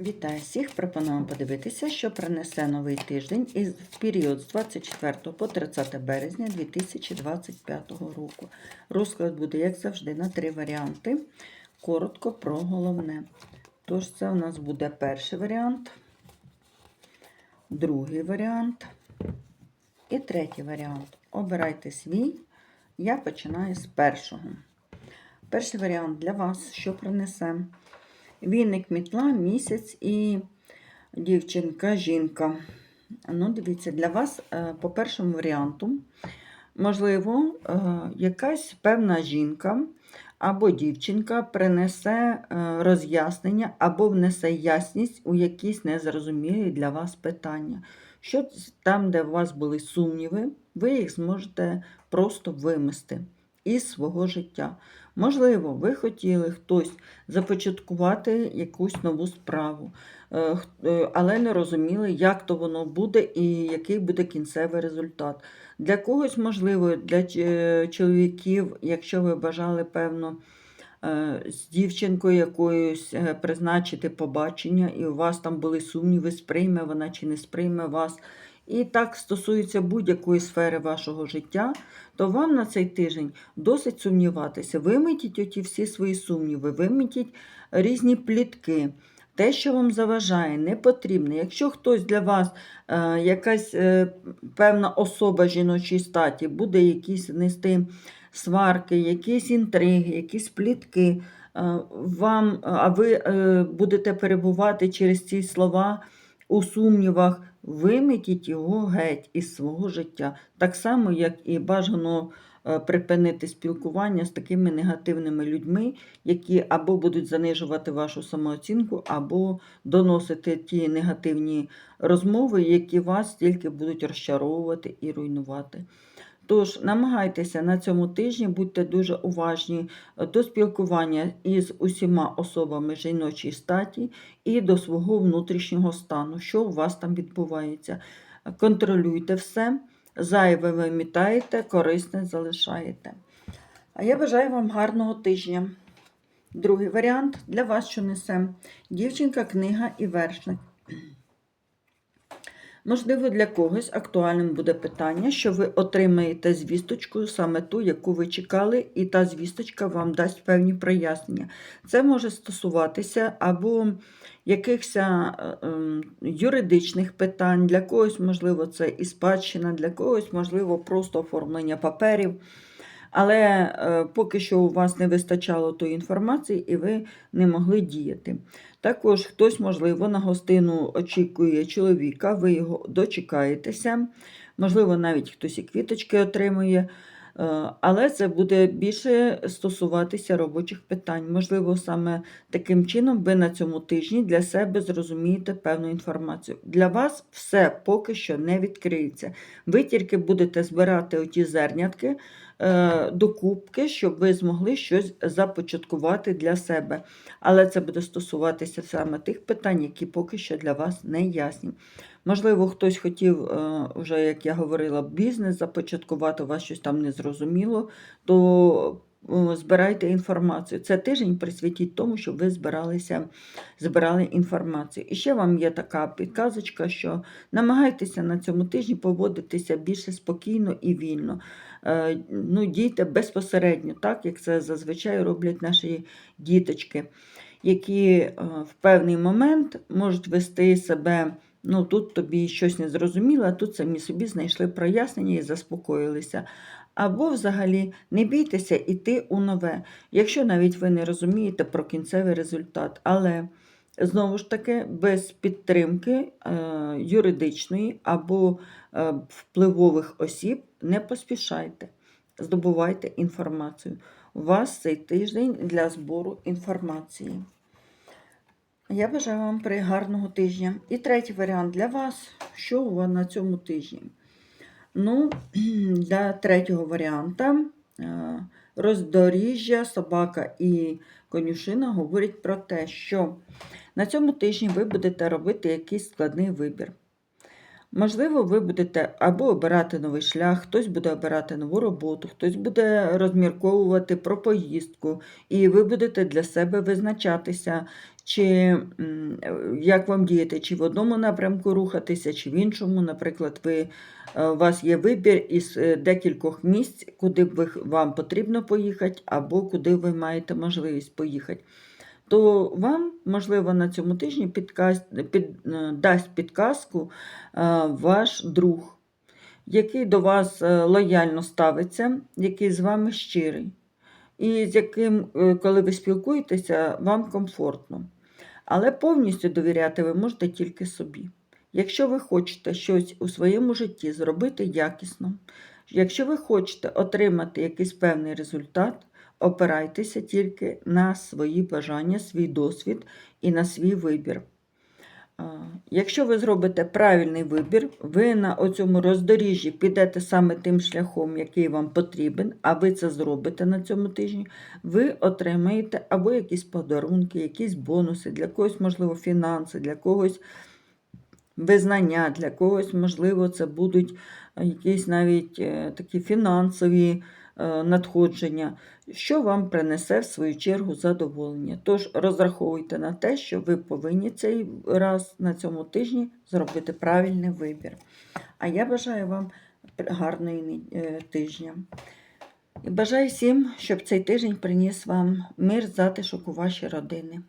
Вітаю всіх! Пропонуємо подивитися, що принесе новий тиждень із в період з 24 по 30 березня 2025 року. Розклад буде, як завжди, на три варіанти. Коротко про головне. Тож, це у нас буде перший варіант, другий варіант і третій варіант. Обирайте свій. Я починаю з першого. Перший варіант для вас, що принесе. Віник мітла, місяць і дівчинка, жінка. Ну, дивіться, для вас е, по першому варіанту, можливо, е, якась певна жінка або дівчинка принесе е, роз'яснення або внесе ясність у якісь незрозумілі для вас питання. Що там, де у вас були сумніви, ви їх зможете просто вимести із свого життя. Можливо, ви хотіли хтось започаткувати якусь нову справу, е, е, але не розуміли, як то воно буде і який буде кінцевий результат. Для когось, можливо, для чоловіків, якщо ви бажали, певно, е, з дівчинкою якоюсь призначити побачення, і у вас там були сумніви, сприйме вона чи не сприйме вас. І так стосується будь-якої сфери вашого життя, то вам на цей тиждень досить сумніватися. Вимітіть оті всі свої сумніви, вимітіть різні плітки. Те, що вам заважає, не потрібно. Якщо хтось для вас, е, якась е, певна особа жіночої статі, буде якісь нести сварки, якісь інтриги, якісь плітки, е, вам, а ви будете перебувати через ці слова у сумнівах, вимітіть його геть із свого життя. Так само, як і бажано е, припинити спілкування з такими негативними людьми, які або будуть занижувати вашу самооцінку, або доносити ті негативні розмови, які вас тільки будуть розчаровувати і руйнувати. Тож намагайтеся на цьому тижні, будьте дуже уважні е, до спілкування із усіма особами жіночої статі і до свого внутрішнього стану, що у вас там відбувається. Контролюйте все, зайве вимітаєте, корисне залишаєте. А я бажаю вам гарного тижня. Другий варіант для вас, що несе дівчинка, книга і вершник. Можливо, для когось актуальним буде питання, що ви отримаєте звісточку саме ту, яку ви чекали, і та звісточка вам дасть певні прояснення. Це може стосуватися або якихось е, ем, юридичних питань, для когось, можливо, це і спадщина, для когось, можливо, просто оформлення паперів. Але е, поки що у вас не вистачало тої інформації, і ви не могли діяти. Також хтось, можливо, на гостину очікує чоловіка, ви його дочекаєтеся, можливо, навіть хтось і квіточки отримує. Е, але це буде більше стосуватися робочих питань. Можливо, саме таким чином ви на цьому тижні для себе зрозумієте певну інформацію. Для вас все поки що не відкриється. Ви тільки будете збирати оті зернятки е, до кубки, щоб ви змогли щось започаткувати для себе. Але це буде стосуватися саме тих питань, які поки що для вас не ясні. Можливо, хтось хотів, е, вже, як я говорила, бізнес започаткувати, у вас щось там не зрозуміло, то збирайте інформацію. Це тиждень присвятіть тому, щоб ви збиралися, збирали інформацію. І ще вам є така підказочка, що намагайтеся на цьому тижні поводитися більше спокійно і вільно. Е, ну, Дійте безпосередньо, так як це зазвичай роблять наші діточки, які в певний момент можуть вести себе. Ну, тут тобі щось не зрозуміло, а тут самі собі знайшли прояснення і заспокоїлися. Або, взагалі, не бійтеся йти у нове, якщо навіть ви не розумієте про кінцевий результат. Але, знову ж таки, без підтримки е, юридичної або е, впливових осіб не поспішайте, здобувайте інформацію. У вас цей тиждень для збору інформації. Я бажаю вам при гарного тижня. І третій варіант для вас, що у вас на цьому тижні? Ну, Для третього варіанта е, роздоріжжя, собака і конюшина говорять про те, що на цьому тижні ви будете робити якийсь складний вибір. Можливо, ви будете або обирати новий шлях, хтось буде обирати нову роботу, хтось буде розмірковувати про поїздку, і ви будете для себе визначатися, чи як вам діяти, чи в одному напрямку рухатися, чи в іншому. Наприклад, ви, е, у вас є вибір із е, декількох місць, куди б вам потрібно поїхати, або куди ви маєте можливість поїхати. То вам, можливо, на цьому тижні підказ, під, е, дасть підказку е, ваш друг, який до вас е, лояльно ставиться, який з вами щирий, і з яким, коли ви спілкуєтеся, вам комфортно. Але повністю довіряти ви можете тільки собі. Якщо ви хочете щось у своєму житті зробити якісно, якщо ви хочете отримати якийсь певний результат, опирайтеся тільки на свої бажання, свій досвід і на свій вибір. Якщо ви зробите правильний вибір, ви на оцьому роздоріжжі підете саме тим шляхом, який вам потрібен, а ви це зробите на цьому тижні, ви отримаєте або якісь подарунки, якісь бонуси, для когось, можливо, фінанси, для когось визнання, для когось, можливо, це будуть якісь навіть е, такі фінансові надходження, що вам принесе в свою чергу задоволення. Тож розраховуйте на те, що ви повинні цей раз на цьому тижні зробити правильний вибір. А я бажаю вам гарної е, тижня. І бажаю всім, щоб цей тиждень приніс вам мир, затишок у ваші родини.